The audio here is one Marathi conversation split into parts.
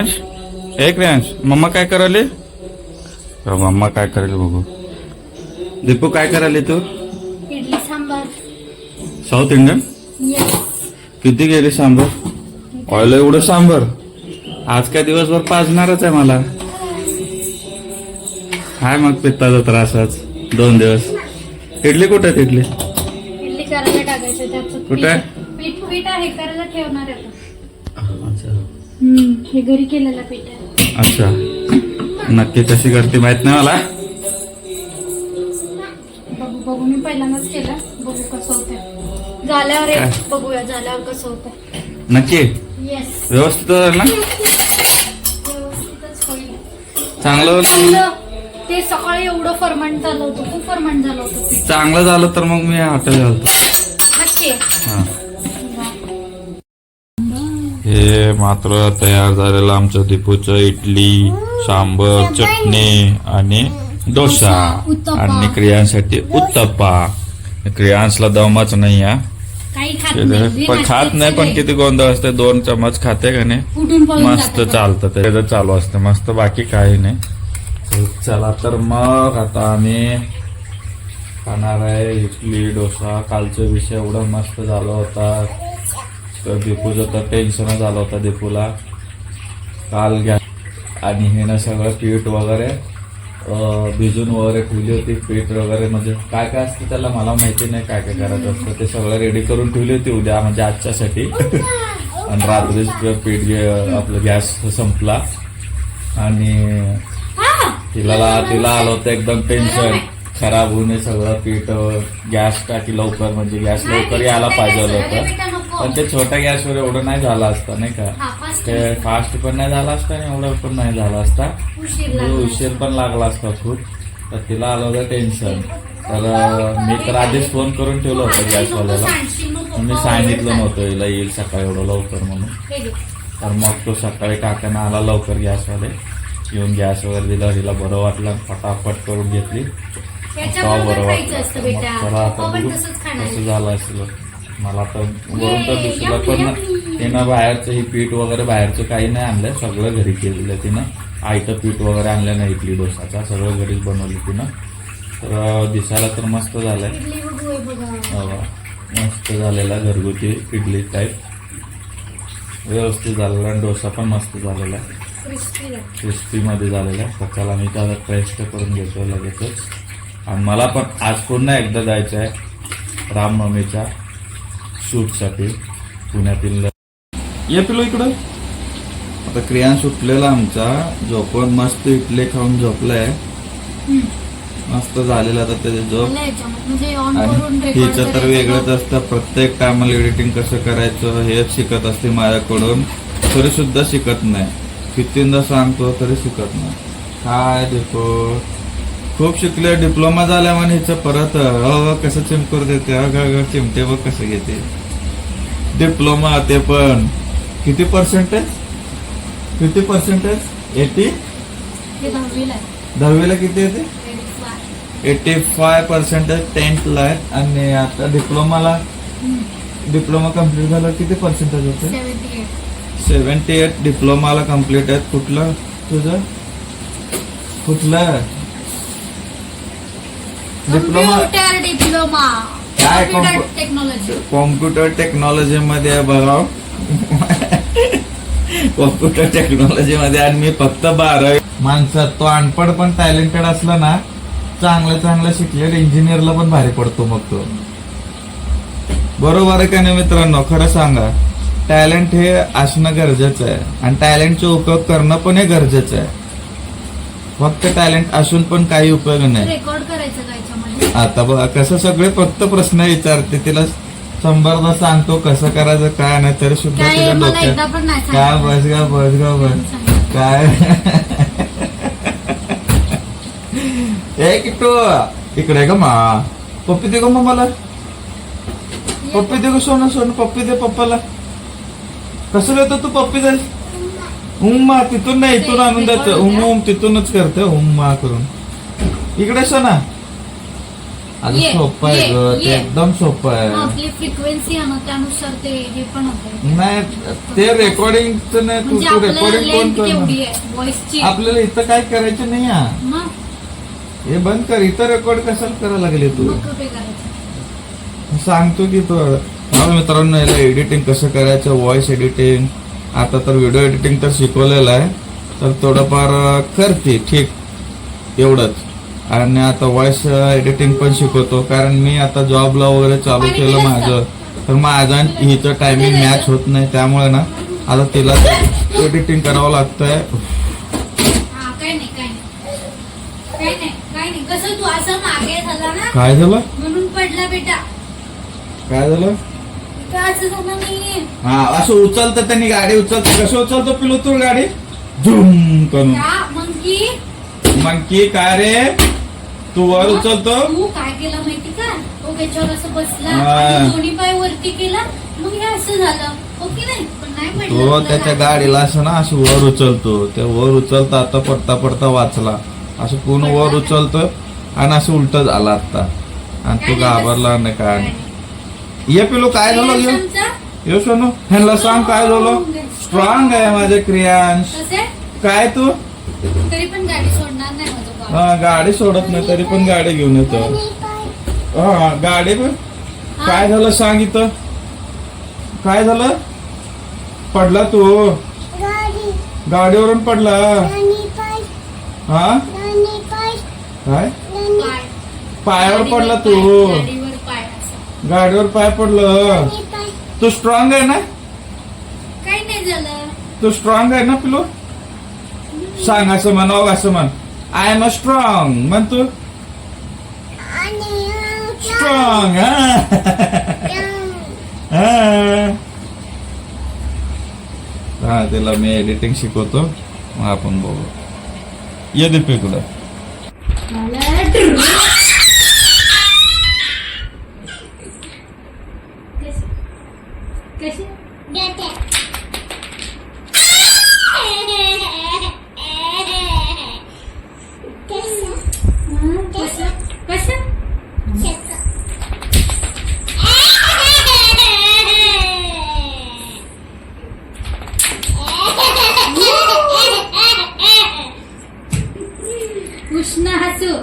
एक क्रियांश मम्मा काय करायले? मम्मा काय करायले बघू. दीपू काय करायले तू? इडली सांबार. South Indian? किती गेली सांबर? ऑइल एवढं सांबर? आज काय दिवसभर पाजणारच आहे मला. हाय मग पित्ताचा त्रासच दोन दिवस. इडली कुठे इडली? इडली करायला टाकायचं त्याचं. कुठं? आहे? पीठ पीठ पीठ आहे करायला ठेवणार आहे हे घरी केलेलं पीठ आहे. अच्छा. नक्की कशी करते माहीत नाही मला. बघू बघू मी पहिल्यांदाच केलं. बघू कसं होतंय. झाल्यावर एक काय? बघूया झाल्यावर कसं होतंय. नक्की? येस व्यवस्थित ना? व्यवस्थितच होईल. चांगलं चांगलं. ते सकाळी एवढं फर्मंट झालं होतं खूप फर्मंट झालं होतं पीठ चांगलं झालं तर मग मी हॉटेल घालतो नक्की. हा. हे मात्र तयार झालेलं आमचं दीपूचं इडली सांबर चटणी आणि डोसा. आणि क्रियांसाठी उत्तप्पा. क्रियांसला दमच नाही नाही पण खात नाही पण किती गोंधळ असते दोन चमच खाते का नाही? मस्त. चालतं त्याचं चालू असतं मस्त बाकी काही नाही. चला तर मग आता आम्ही खाणार आहे इडली डोसा. कालचा विषय एवढा मस्त झाला होता. तर दीपूचं तर टेन्शन झालं होतं दीपूला काल घ्या. आणि हे ना सगळं पीठ वगैरे भिजून वगैरे ठेवली होती पीठ वगैरे म्हणजे काय काय असतं त्याला मला माहिती नाही काय काय करायचं असतं. ते सगळं रेडी करून ठेवली होती उद्या म्हणजे आजच्यासाठी. आणि रात्रीच पीठ घे आपलं गॅस संपला. आणि तिला तिला आलं होतं एकदम टेन्शन खराब होऊ नये सगळं पीठ गॅस टाकी लवकर म्हणजे गॅस लवकर यायला पाहिजे होतं. पण ते छोट्या गॅसवर एवढं नाही झालं असतं नाही का? ते फास्ट पण नाही झालं असतं आणि एवढं पण नाही झालं असता. उशीर म्हणजे. उशीर पण लागला असता खूप. तर तिला आलं होतं टेन्शन तर मी तर आधीच फोन करून ठेवलं होतं गॅसवाल्याला मी सांगितलं. नव्हतं हिला येईल सकाळी एवढं लवकर म्हणून. तर मग तो सकाळी काकांना आला लवकर गॅसवाले येऊन गॅस वगैरे दिला तिला बरं वाटलं फटाफट करून घेतली. बरं वाटलं. आहे. झालं असेल मला तर वरून तर ये, दुसरं पण तिनं बाहेरचं ही पीठ वगैरे बाहेरचं काही नाही आणलं सगळं घरी केलेलं आहे तिनं. आयतं पीठ वगैरे आणलं नाही इडली डोसाचा सगळं घरीच बनवलं तिनं. तर दिसायला तर मस्त झालंय. आहे मस्त झालेला घरगुती इडली टाईप व्यवस्थित झालेला आणि डोसा पण मस्त झालेला आहे. क्रिस्पी झालेला आहे. मी त्याला टेस्ट करून घेतो लगेचच. आणि मला पण आज पुन्हा एकदा जायचं आहे रामनवमीच्या शूटसाठी पुण्यातील ये पिलो इकडं. आता क्रियान सुटलेला आमचा. झोपून मस्त इडली खाऊन झोपलाय. मस्त झालेला आता त्याचे झोप. म्हणजे ऑन करून आणि हिचं तर. वेगळंच असतं. प्रत्येक टायमाला एडिटिंग कसं करायचं हेच शिकत असते माझ्याकडून. तरी सुद्धा शिकत नाही. कितींदा सांगतो तरी शिकत नाही. काय देखो खूप शिकले डिप्लोमा झाल्या म्हणे हिचं परत. अ कसं चिमकर देते? अग चिमटे बघ कसं घेते. डिप्लोमा ते पण. किती पर्सेंटेज किती पर्सेंटेज एटी दहावीला किती येते. एटी फाय पर्सेंटेज टेन्थला आहे आणि आता डिप्लोमाला. डिप्लोमा कंप्लीट झालं किती पर्सेंटेज होते? 78. सेव्हन्टी एट डिप्लोमाला कंप्लीट आहे कुठलं? तुझं? कुठलं? डिप्लोमा. काय compu- technology. कॉम्प्युटर टेक्नॉलॉजी मध्ये बघा. कॉम्प्युटर टेक्नॉलॉजी मध्ये आणि मी फक्त बारावी माणसात तो अनपड पण टॅलेंटेड असला ना चांगलं चांगलं शिकलेलं इंजिनियरला पण भारी पडतो मग तो. बरोबर आहे का नाही मित्रांनो? खरं सांगा. टॅलेंट हे असणं गरजेचं आहे. आणि टॅलेंटचा उपयोग करणं पण हे गरजेचं आहे. फक्त टॅलेंट असून पण काही उपयोग नाही. रेकॉर्ड करायचं का याच्यामध्ये आता बघा कसं सगळे फक्त प्रश्न विचारते तिला शंभरदा सांगतो कसं करायचं काय नाही तरी सुद्धा तिला डोक्यात काय. बस गा बस गा बस. काय? ए किट्टू इकडे ग मा. पप्पी दे ग मला. पप्पी दे ग सोनं सोनं पप्पी दे पप्पाला. कसं देतो तू पप्पी दे उम्मा तिथून नाही इथून आणून द्यायचं. उम उम तिथूनच करते उम्मा करून. इकडे सोना. अगं ये, सोपं आहे ये, ग ते ये. एकदम सोपं आहे. आपली फ्रिक्वेन्सी आहे ना त्यानुसार ते हे पण होते नाही ते रेकॉर्डिंगच नाही तू म्हणजे तू आपलं रेकॉर्डिंग कोण लेंथ केवढी करणार आहे व्हॉइसची आपल्याला इथं काय करायचं नाही हा. मग हे बंद कर इथं रेकॉर्ड कशाला करायला लागले तू? मग कुठे करायचं? सांगतो की तू मित्रांनो याला एडिटिंग कसं करायचं? व्हॉइस एडिटिंग आता तर व्हिडिओ एडिटिंग तर शिकवलेलं आहे. तर थोडंफार अं, करते ठीक. एवढंच. आणि आता व्हॉइस एडिटिंग पण शिकवतो. कारण मी आता जॉबला वगैरे चालू केलं माझं. तर माझं हिचं टायमिंग मॅच होत नाही. त्यामुळे ना आता तिला एडिटिंग करावं लागतंय. हा काय झाला ना? काय झालं? म्हणून पडला बेटा. काय झालं? का असं झालं नाही हा असं उचलतं त्यांनी गाडी उचलतं. कसं उचलतो पिलो तू गाडी? झुम करून. मग की काय रे? तू वर उचलतो? तू काय केलं माहिती का? तो त्याच्यावर असं बसला. आणि दोन्ही पाय वरती केला मग हे असं झालं. हो की नाही पण नाही पडलं तो त्याच्या गाडी. गाडीला असं ना असं वर उचलतो. त्या वर उचलता आता पडता पडता वाचला. असं पूर्ण वर उचलतो आणि असं उलट झाला आता. आणि तो घाबरला नाही काय. ये पिलो काय झालं? ये. ये सोनू ह्यांना सांग काय झालं? स्ट्रॉंग आहे माझे क्रियांश. कसे? काय तू? तरी पण गाडी सोडणार नाही माझं बाळ. हा गाडी सोडत नाही तरी पण गाडी घेऊन येतो. हा गाडी पण काय झालं सांग इथं? काय झालं? पडला तू. गाडीवरून पडला. हा? काय? पाय. पायावर पडला पाय, तू गाडीवर पाय असं. गाडीवर पाय पडलं. तू स्ट्रॉंग आहे ना? काही नाही झालं. तू स्ट्रॉंग आहे ना पिलो? सांग असं म्हण असं म्हण. आय एम अ स्ट्रॉंग म्हण तू स्ट्रॉंग हा तिला मी एडिटिंग शिकवतो मग आपण बघू ये दीप इकडं मला ट्रू. कशी? उष्ण हसू.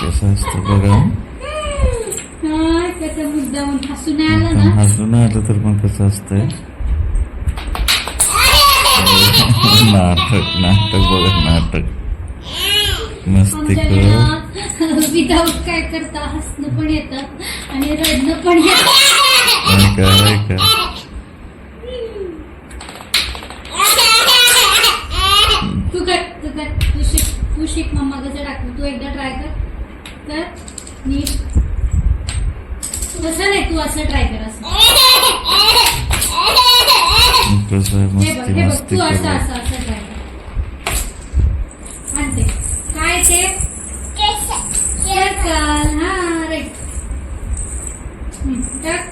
कसं असतं बघा. हा, कसं मुद्दामून हसू नाही आलं ना? हसून आलं तर मग कसं असतंय? नाटक नाटक बघा नाटक. मस्ती कर. विदाऊट काय करता हसणं पण येतात आणि रडणं पण येतं. काय काय तू कर तू कर तू शिक तू शिक मम्मा कसं टाकू तू एकदा ट्राय कर कर नीट तसं नाही तू असं ट्राय कर असं कसं हे बघ हे बघ तू असं असं असं ट्राय कर. आणते काय ते? सर्कल हा राईट टाक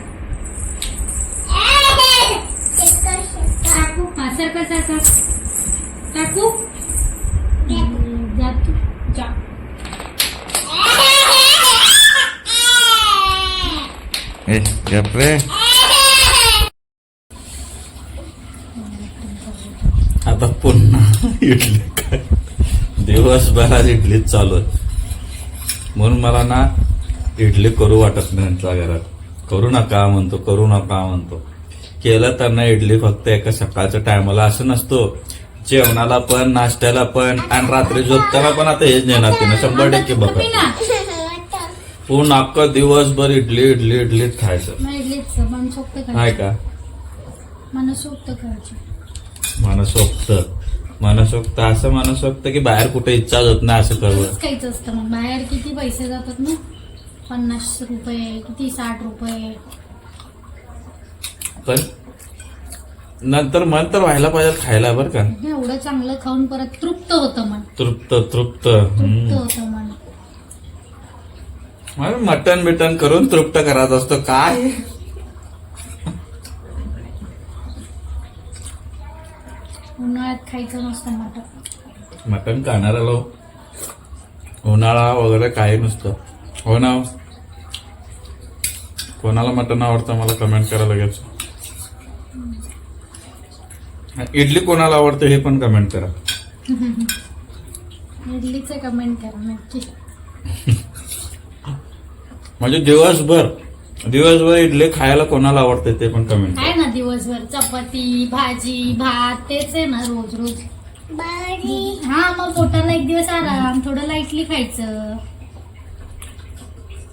हा सर्कल सारखा टाकू जा तू. जा. ए रे आता पुन्हा इडली काय? दिवसभरात इडलीच चालू आहे. म्हणून मला ना इडली करू वाटत नाही यांच्या घरात. करू नका म्हणतो करू नका म्हणतो. केलं तर ना इडली फक्त एका सकाळच्या टायमाला असं नसतो. जेवणाला पण नाश्त्याला पण आणि रात्री झोपताना पण आता हेच नेणार तिनं. शंभर टक्के आंबा बघा. ना पूर्ण अख्खा दिवसभर इडली इडली इडलीच खायचं. करायची. का? मनसोक्त करायची. मनसोक्त असं मनसोक्त की बाहेर कुठे इच्छा होत नाही असं तेच काहीच असतं मग. बाहेर किती पैसे जातात ना? पन्नास रुपये किती साठ रुपये. पण नंतर मन तर व्हायला पाहिजे खायला बरं का. एवढं चांगलं खाऊन परत तृप्त होतं मन. तृप्त तृप्त. तृप्त हम्म. होतं मन. मटन बिटन करून तृप्त करायचं असतो. काय? उन्हाळ्यात खायचं नसतं मटण. मटन खाणारा लो उन्हाळा वगैरे काही नसतं. हो ना? कोणाला मटण आवडतं मला कमेंट करा लगेच. इडली कोणाला आवडते हे पण कमेंट करा. इडलीचं कमेंट करा नक्की. म्हणजे दिवसभर दिवसभर इडली खायला कोणाला आवडते ते पण कमेंट आहे ना दिवसभर? चपाती भाजी भात तेच आहे ना रोज रोज. हा मग पोटाला एक दिवस आराम थोडं लाईटली खायचं.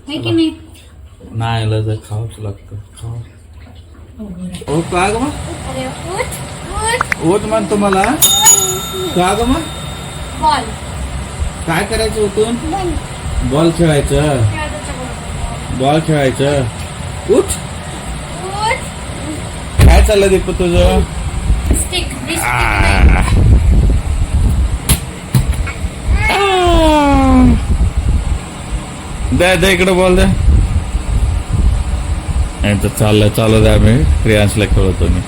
की नाही? नाही आलं तर खावंच लागतं खाव हो का ग मग? अरे उठ उठ. होत मान तुम्हाला. का ग मग? बॉल. काय करायचं होतून बॉल. खेळायचं. बॉल खेळायचं. उठ उठ काय चाललं दीपू तुझं? स्टिक द्या द्या इकडे बॉल द्या नाही तर चाललं चालू द्या मी. प्रियांशला खेळवतो मी.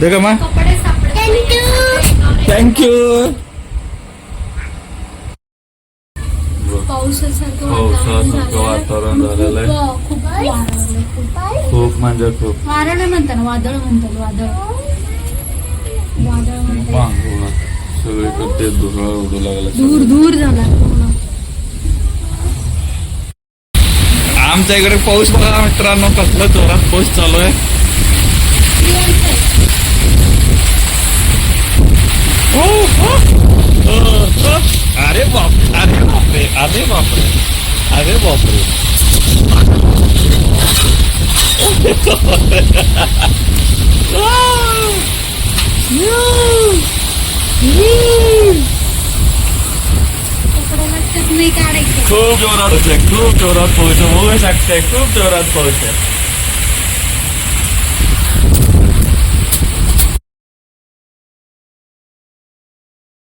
दे का मग थँक्यू पावसासारखं वातावरण झालेलं आहे. खूप म्हणजे खूप. वारं नाही म्हणतात वादळ म्हणतात वादळ. वादळ म्हणतात. सगळीकडे धुरळ उडू लागलं दूर दूर झाला. पूर्ण आमच्या इकडे पाऊस बघा मित्रांनो कसला जोरात पाऊस चालू आहे. अरे बाप अरे बापरे अरे बापरे. अरे बापरे. कपडे लागतात नाही काढायचं खूप जोरात आहे खूप जोरात पाऊस आहे बघू शकते खूप जोरात पाऊस आहे